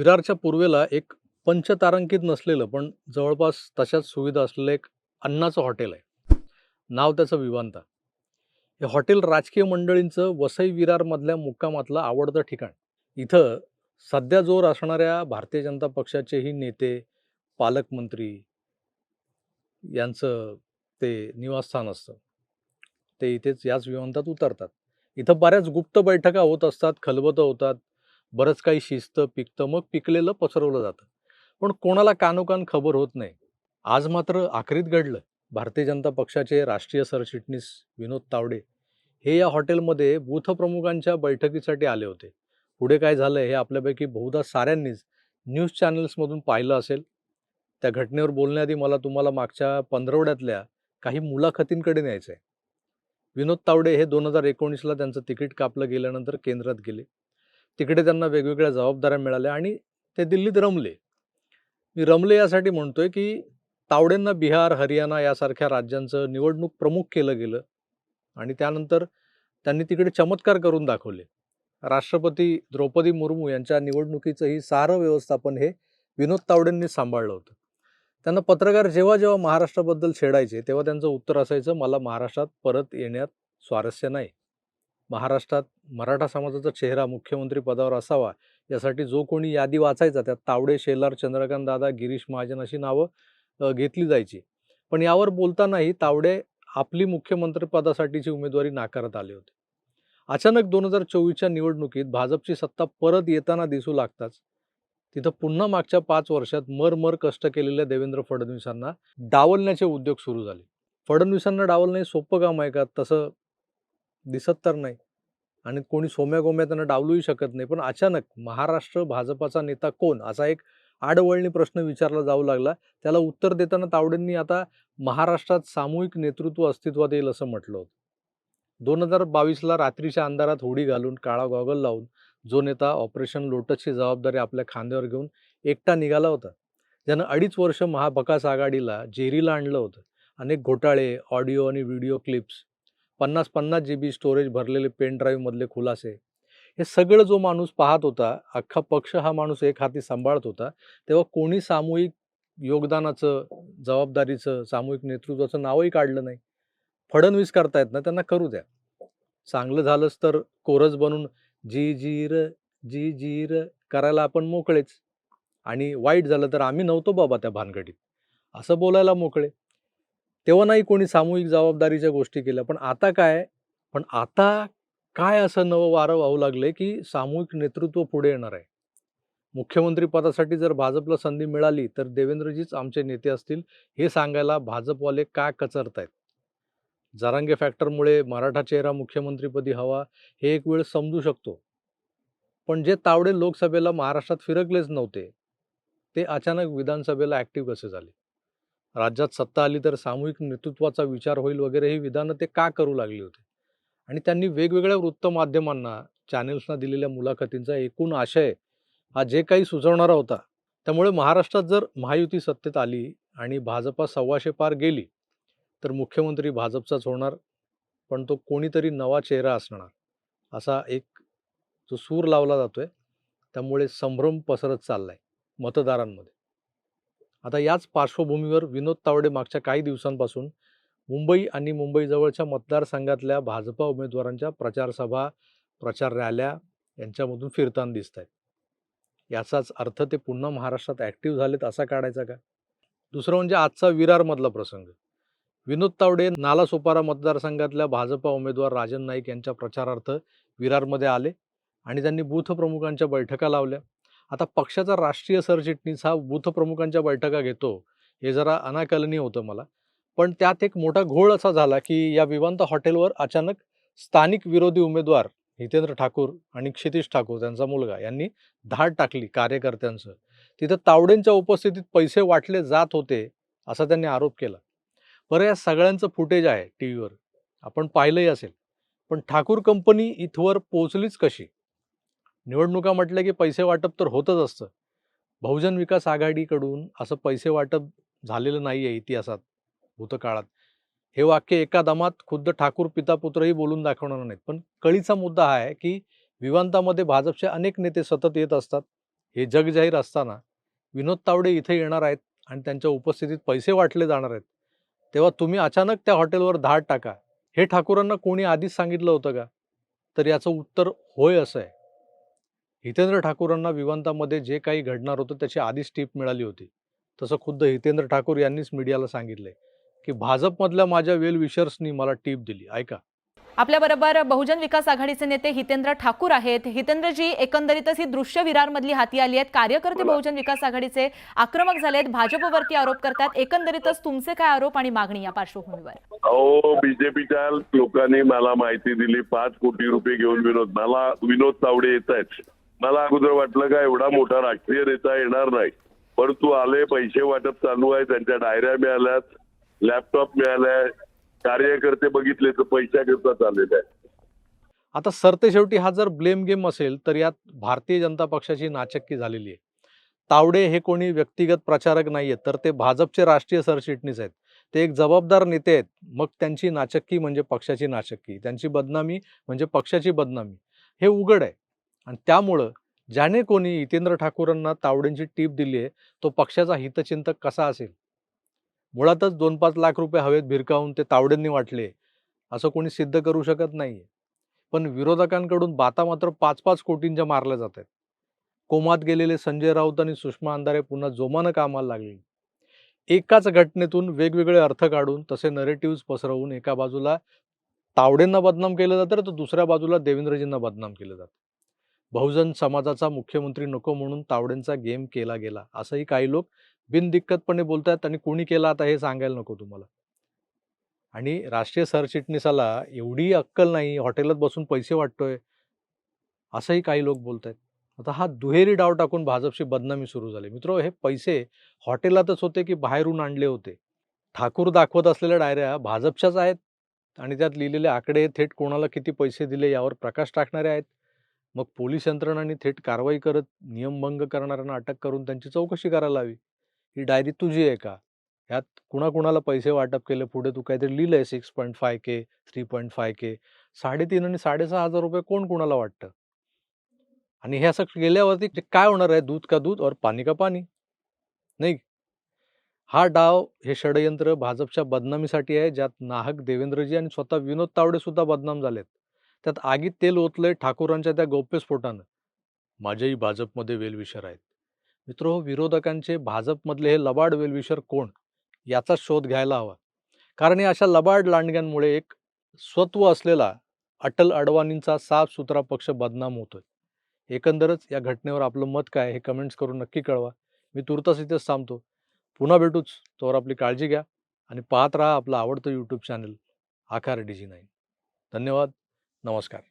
विरारच्या पूर्वेला एक पंचतारांकित नसलेलं पण जवळपास तशाच सुविधा असलेलं एक अन्नाचं हॉटेल आहे. नाव त्याचं विवांता. हे हॉटेल राजकीय मंडळींचं वसई विरारमधल्या मुक्कामातलं आवडतं ठिकाण. इथं सध्या जोर असणाऱ्या भारतीय जनता पक्षाचेही नेते पालकमंत्री यांचं ते निवासस्थान असतं. ते इथेच याच विमानतात उतरतात. इथं बऱ्याच गुप्त बैठका होत असतात खलबतं होतात. बरंच काही शिस्त पिकतं मग पिकलेलं पसरवलं जातं. पण कोणाला कानोकान खबर होत नाही. आज मात्र आखरीत घडलं. भारतीय जनता पक्षाचे राष्ट्रीय सरचिटणीस विनोद तावडे हे या हॉटेलमध्ये बूथ प्रमुखांच्या बैठकीसाठी आले होते. पुढे काय झालं हे आपल्यापैकी बहुधा साऱ्यांनीच न्यूज चॅनल्समधून पाहिलं असेल. त्या घटनेवर बोलण्याआधी मला तुम्हाला मागच्या पंधरवड्यातल्या काही मुलाखतींकडे न्यायचं आहे विनोद तावडे हे दोन हजार एकोणीसला त्यांचं तिकीट कापलं गेल्यानंतर केंद्रात गेले. तिकडे त्यांना वेगवेगळ्या जबाबदाऱ्या मिळाल्या आणि ते दिल्लीत रमले. मी रमले यासाठी म्हणतोय की तावडेंना बिहार हरियाणा यासारख्या राज्यांचं निवडणूक प्रमुख केलं गेलं आणि त्यानंतर त्यांनी तिकडे चमत्कार करून दाखवले. राष्ट्रपती द्रौपदी मुर्मू यांच्या निवडणुकीचंही सारं व्यवस्थापन हे विनोद तावडेंनी सांभाळलं होतं. त्यांना पत्रकार जेव्हा जेव्हा महाराष्ट्राबद्दल छेडायचे तेव्हा त्यांचं उत्तर असायचं मला महाराष्ट्रात परत येण्यात स्वारस्य नाही. महाराष्ट्रात मराठा समाजाचा चेहरा मुख्यमंत्री पदावर असावा यासाठी जो कोणी यादी वाचायचा त्यात तावडे शेलार चंद्रकांत दादा गिरीश महाजन अशी नावं घेतली जायची. पण यावर बोलतानाही तावडे आपली मुख्यमंत्रीपदासाठीची उमेदवारी नाकारत आले होते. अचानक दोन हजार चोवीसच्या निवडणुकीत भाजपची सत्ता परत येताना दिसू लागताच तिथं पुन्हा मागच्या पाच वर्षात मर कष्ट केलेल्या देवेंद्र फडणवीसांना डावलण्याचे उद्योग सुरू झाले. फडणवीसांना डावलणे सोपं काम आहे का? तसं दिसत तर नाही. आणि कोणी सोम्या गोम्या त्यांना डावलूही शकत नाही. पण अचानक महाराष्ट्र भाजपाचा नेता कोण? असा एक आडवळणी प्रश्न विचारला जाऊ लागला. त्याला उत्तर देताना तावडेंनी आता महाराष्ट्रात सामूहिक नेतृत्व अस्तित्वात येईल असं म्हटलं होतं. दोन हजार बावीसला रात्रीच्या अंधारात होडी घालून काळा गॉगल लावून जो नेता ऑपरेशन लोटसची जबाबदारी आपल्या खांद्यावर घेऊन एकटा निघाला होता. ज्यानं अडीच वर्ष महाभकास आघाडीला जेरीला आणलं होतं. अनेक घोटाळे ऑडिओ आणि व्हिडिओ क्लिप्स पन्नास पन्नास जी बी स्टोरेज भरलेले पेन ड्राईव्हमधले खुलासे. हे सगळं जो माणूस पाहत होता अख्खा पक्ष हा माणूस एक हाती सांभाळत होता तेव्हा कोणी सामूहिक योगदानाचं जबाबदारीचं सामूहिक नेतृत्वाचं नावही काढलं नाही. फडणवीस करतायत ना त्यांना करू द्या. चांगलं झालंच तर कोरस बनून जी जीर जी जीर करायला आपण मोकळेच. आणि वाईट झालं तर आम्ही नव्हतो बाबा त्या भानगडीत. असं बोलायला मोकळे. तेव्हा नाही कोणी सामूहिक जबाबदारीच्या गोष्टी केल्या. पण आता काय? पण आता काय असं नवं वारं वाहू लागले की सामूहिक नेतृत्व पुढे येणार आहे. मुख्यमंत्री पदासाठी जर भाजपला संधी मिळाली तर देवेंद्रजीच आमचे नेते असतील हे सांगायला भाजपवाले का कचरतायत? जरांगे फॅक्टरमुळे मराठा चेहरा मुख्यमंत्रीपदी हवा हे एक वेळ समजू शकतो. पण जे तावडे लोकसभेला महाराष्ट्रात फिरकलेच नव्हते ते अचानक विधानसभेला ॲक्टिव्ह कसे झाले? राज्यात सत्ता आली तर सामूहिक नेतृत्वाचा विचार होईल वगैरे ही विधानं ते का करू लागली होते? आणि त्यांनी वेगवेगळ्या वृत्तमाध्यमांना चॅनेल्सना दिलेल्या मुलाखतींचा एकूण आशय हा जे काही सुचवणारा होता. त्यामुळे महाराष्ट्रात जर महायुती सत्तेत आली आणि भाजपा सव्वाशे पार गेली तर मुख्यमंत्री भाजपचाच होणार पण तो कोणीतरी नवा चेहरा असणार असा एक जो सूर लावला जातोय त्यामुळे संभ्रम पसरत चाललाय मतदारांमध्ये. आता याच पार्श्वभूमीवर विनोद तावडे मागच्या काही दिवसांपासून मुंबई आणि मुंबईजवळच्या मतदारसंघातल्या भाजपा उमेदवारांच्या प्रचारसभा प्रचार रॅल्या यांच्यामधून फिरताना दिसत आहेत याचाच अर्थ ते पुन्हा महाराष्ट्रात ॲक्टिव्ह झालेत असा काढायचा का? दुसरं म्हणजे आजचा विरारमधला प्रसंग. विनोद तावडे नालासोपारा मतदारसंघातल्या भाजपा उमेदवार राजन नाईक यांच्या प्रचारार्थ विरारमध्ये आले आणि त्यांनी बूथ प्रमुखांच्या बैठका लावल्या. आता पक्षाचा राष्ट्रीय सरचिटणीस हा बूथ प्रमुखांच्या बैठका घेतो हे जरा अनाकलनीय होतं मला. पण त्यात एक मोठा घोळ असा झाला की या विवांत हॉटेलवर अचानक स्थानिक विरोधी उमेदवार हितेंद्र ठाकूर आणि क्षितिश ठाकूर त्यांचा मुलगा यांनी धाड टाकली कार्यकर्त्यांचं. तिथं तावडेंच्या उपस्थितीत पैसे वाटले जात होते असा त्यांनी आरोप केला. बरं या सगळ्यांचं फुटेज आहे टी व्हीवर आपण पाहिलंही असेल. पण ठाकूर कंपनी इथवर पोचलीच कशी? निवडणुका म्हटलं की पैसे वाटप तर होतच असतं. बहुजन विकास आघाडीकडून असं पैसे वाटप झालेलं नाही आहे इतिहासात भूतकाळात. हे वाक्य एका दमात खुद्द ठाकूर पिता पुत्रही बोलून दाखवणार नाहीत. पण कळीचा मुद्दा हा आहे की विवांतामध्ये भाजपचे अनेक नेते सतत येत असतात. हे जगजाहीर असताना विनोद तावडे इथे येणार आहेत आणि त्यांच्या उपस्थितीत पैसे वाटले जाणार आहेत. तेव्हा तुम्ही अचानक त्या हॉटेलवर धाड टाका. हे ठाकूरांना कोणी आधीच सांगितलं होतं का? तर याचं उत्तर होय असं आहे. हितेंद्र ठाकूरांना विवांतामध्ये जे काही घडणार होतं त्याची आधीच टीप मिळाली होती. तसं खुद्द हितेंद्र ठाकूर यांनीच मीडियाला सांगितलंय की भाजपमधल्या माझ्या वेल विशर्सनी मला टीप दिली. ऐका. आपल्याबरोबर बहुजन विकास आघाडीचे नेते हितेंद्र ठाकूर आहेत. हितेंद्रजी एकंदरीतच ही दृश्य विरारमधली हाती आली आहेत. कार्यकर्ते बहुजन विकास आघाडीचे आक्रमक झालेत. भाजपवरती आरोप करतात. एकंदरीतच तुमचे काय आरोप आणि मागणी या पार्श्वभूमीवर? अहो बीजेपीच्या लोकांनी मला माहिती दिली. पाच कोटी रुपये घेऊन विनोद. मला विनोद तावडे येत आहेत मला अगोदर वाटलं का एवढा मोठा राष्ट्रीय नेता येणार नाही. परंतु आले पैसे वाटप चालू आहे त्यांच्या डायऱ्या मिळाल्यात लॅपटॉप मिळालाय कार्यकर्ते बघितले तर पैशाकरता चाललेले आहे आता सरते शेवटी हा जर ब्लेम गेम असेल तर यात भारतीय जनता पक्षाची नाचक्की झालेली आहे. तावडे हे कोणी व्यक्तिगत प्रचारक नाही तर ते भाजपचे राष्ट्रीय सरचिटणीस आहेत. ते एक जबाबदार नेते आहेत. मग त्यांची नाचक्की म्हणजे पक्षाची नाचक्की. त्यांची बदनामी म्हणजे पक्षाची बदनामी. हे उघड आहे. आणि त्यामुळं ज्याने कोणी हितेंद्र ठाकूरांना तावडेंची टीप दिली आहे तो पक्षाचा हितचिंतक कसा असेल? मुळातच दोन पाच लाख रुपये हवेत भिरकावून ते तावडेंनी वाटले असं कोणी सिद्ध करू शकत नाही पण विरोधकांकडून बाता मात्र पाच पाच कोटींच्या मारल्या जात आहेत. कोमात गेलेले संजय राऊत आणि सुषमा अंधारे पुन्हा जोमानं कामाला लागले. एकाच घटनेतून वेगवेगळे अर्थ काढून तसे नरेटिव्ज पसरवून एका बाजूला तावडेंना बदनाम केलं जातं तर दुसऱ्या बाजूला देवेंद्रजींना बदनाम केलं जातं. बहुजन समाजाचा मुख्यमंत्री नको म्हणून तावडेंचा गेम केला गेला. असंही काही लोक बिनदिक्कतपणे बोलतात आणि कोणी केला आता हे सांगायला नको तुम्हाला. आणि राष्ट्रीय सरचिटणीसाला एवढी अक्कल नाही हॉटेलात बसून पैसे वाटतोय. असंही काही लोक बोलत आहेत आता हा दुहेरी डाव टाकून भाजपशी बदनामी सुरू झाली. मित्र हे पैसे हॉटेलातच होते की बाहेरून आणले होते? ठाकूर दाखवत असलेल्या डायऱ्या भाजपच्याच आहेत आणि त्यात लिहिलेले आकडे थेट कोणाला किती पैसे दिले यावर प्रकाश टाकणारे आहेत? मग पोलीस यंत्रणांनी थेट कारवाई करत नियमभंग करणाऱ्यांना अटक करून त्यांची चौकशी करायला हवी ही डायरी तुझी आहे का? ह्यात कुणाकुणाला पैसे वाटप केले पुढे तू काहीतरी लिहिलंय सिक्स पॉईंट फाय के थ्री पॉईंट फाय के साडेतीन आणि साडेसहा हजार रुपये कोण कुणाला वाटतं? आणि हे असं गेल्यावरती काय होणार आहे? दूध का दूध और पाणी का पाणी? नाही. हा डाव हे षडयंत्र भाजपच्या बदनामीसाठी आहे ज्यात नाहक देवेंद्रजी आणि स्वतः विनोद तावडे सुद्धा बदनाम झालेत. त्यात आगीत तेल ओतलंय ठाकूरांच्या त्या गौप्यस्फोटानं. माझ्याही भाजपमध्ये वेलविशर आहेत. मित्र हो, विरोधकांचे भाजपमधले हे लबाड वेलविशर कोण? याचा शोध घ्यायला हवा. कारण या अशा लबाड लांडग्यांमुळे एक स्वत्व असलेला अटल अडवाणींचा साफ सुथरा पक्ष बदनाम होतोय. एकंदरच या घटनेवर आपलं मत काय हे कमेंट्स करून नक्की कळवा. मी तुर्तास इथेच थांबतो. पुन्हा भेटूच. तोवर आपली काळजी घ्या आणि पाहत राहा आपलं आवडतं YouTube channel Aakar D G nine धन्यवाद. नमस्कार.